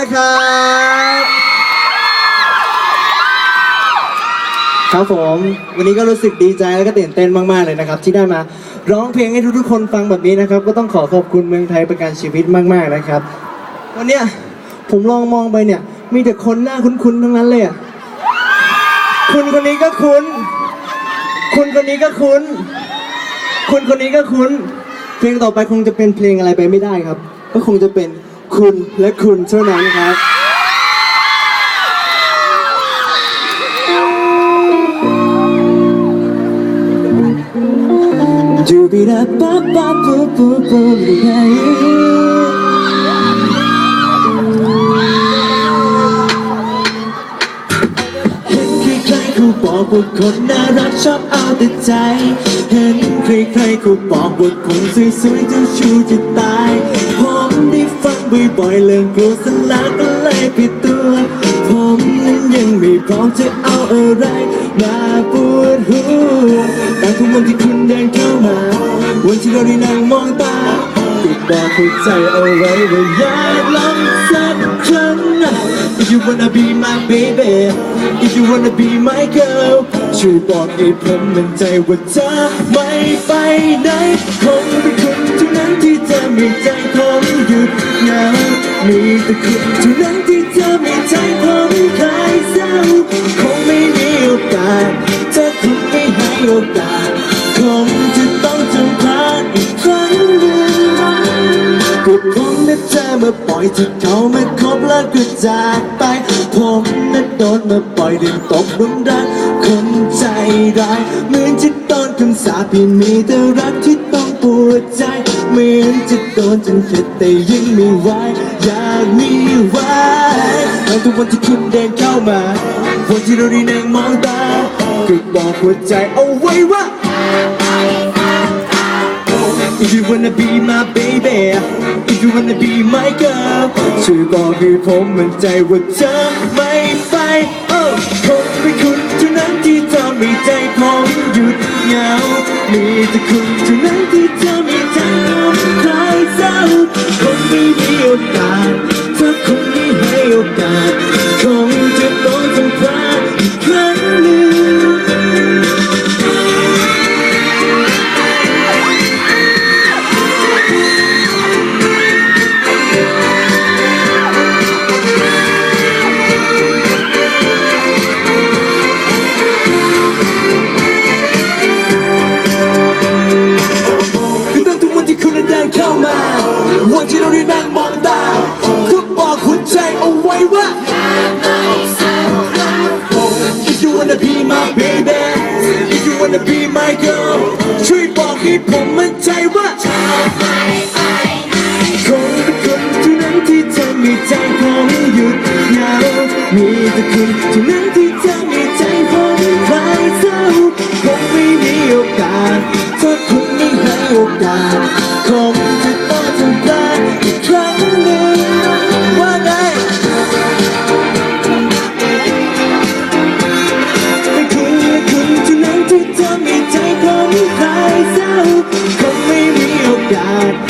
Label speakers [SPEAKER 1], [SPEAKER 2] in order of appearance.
[SPEAKER 1] นะครับครับผมวันนี้ก็รู้สึกดีใจแล้วก็ตื่นเต้นมากๆเลยนะครับ ที่ได้มาร้องเพลงให้ทุกๆคนฟังแบบนี้นะครับ ก็ต้องขอขอบคุณเมืองไทยประกันชีวิตมากๆนะครับ วันเนี้ยผมลองมองไปเนี่ย มีแต่คนหน้าคุ้นๆทั้งนั้นเลยอะคุณคนนี้ก็คุ้น คุณคนนี้ก็คุ้น คุณคนนี้ก็คุ้น เพลงต่อไปคงจะเป็นเพลงอะไรไปไม่ได้ครับ ก็คงจะเป็น คุณและคุณเท่านั้นครับ Do be da ba ba bu bu bu yeah. เห็นใครๆเขาบอกว่าคนน่ารักชอบเอาแต่ใจ เห็นใครๆเขาบอกว่าคนสวยๆเจ้าชู้จะตายผมได้ ฟังบ่อยๆเรื่องกลัวสลาก็เลยผิดตัว ผมนั้นยังไม่พร้อมจะเอาอะไรมาปวดหัวแต่ทุกวันที่คุณเดินเข้ามา วันที่เราได้นั่งมองตาติดบอกหัวใจเอาไว้ว่าอยากลองสักครั้ง If you wanna be my baby If you wanna be my girl ช่วยบอกให้ผมมั่นใจว่าเธอไม่ไปไหนคงเป็นคุณเท่านั้นที่จะมีใจ มีแต่คุณเท่านั้นที่จะมีใจผมคลายเศร้าคงไม่มีโอกาสถ้าคุณไม่ให้โอกาสคงจะต้องจำพลาดอีกครั้งหนึ่งก็ผมนัดเธอมาปล่อยที่เขามาคบแล้วก็จากไปผมนัดโดนมาปล่อยเดินตกลุมรักคนใจร้ายเหมือนจะโดนคำสาปที่มีแต่รักที่ต้องปวดใจ เหมือนจะโดนจนเข็ดแต่ยังไม่ไหวอยากมีไว้ในทุกวันที่คุณเดินเข้ามา วันที่เราได้นั่งมองตาก็บอกหัวใจเอาไว้ว่า If you wanna be my baby If you wanna be my girl ช่วยบอกให้ผมมั่นใจว่าเธอไม่ไปโอ้คงเป็นคุณเท่านั้นที่ทำให้ใจผมหยุดเหงา มีแต่คุณเท่านั้น ว่าคงเป็นคนเท่านั้นที่ทำให้ใจของหยุดเหงามีแต่คุณเท่านั้นที่ทำให้ใจผมคลายเศร้าคงไม่มีโอกาสถ้าคุณไม่ให้โอกาสคงจะต้องทำได้อีกครั้ง มี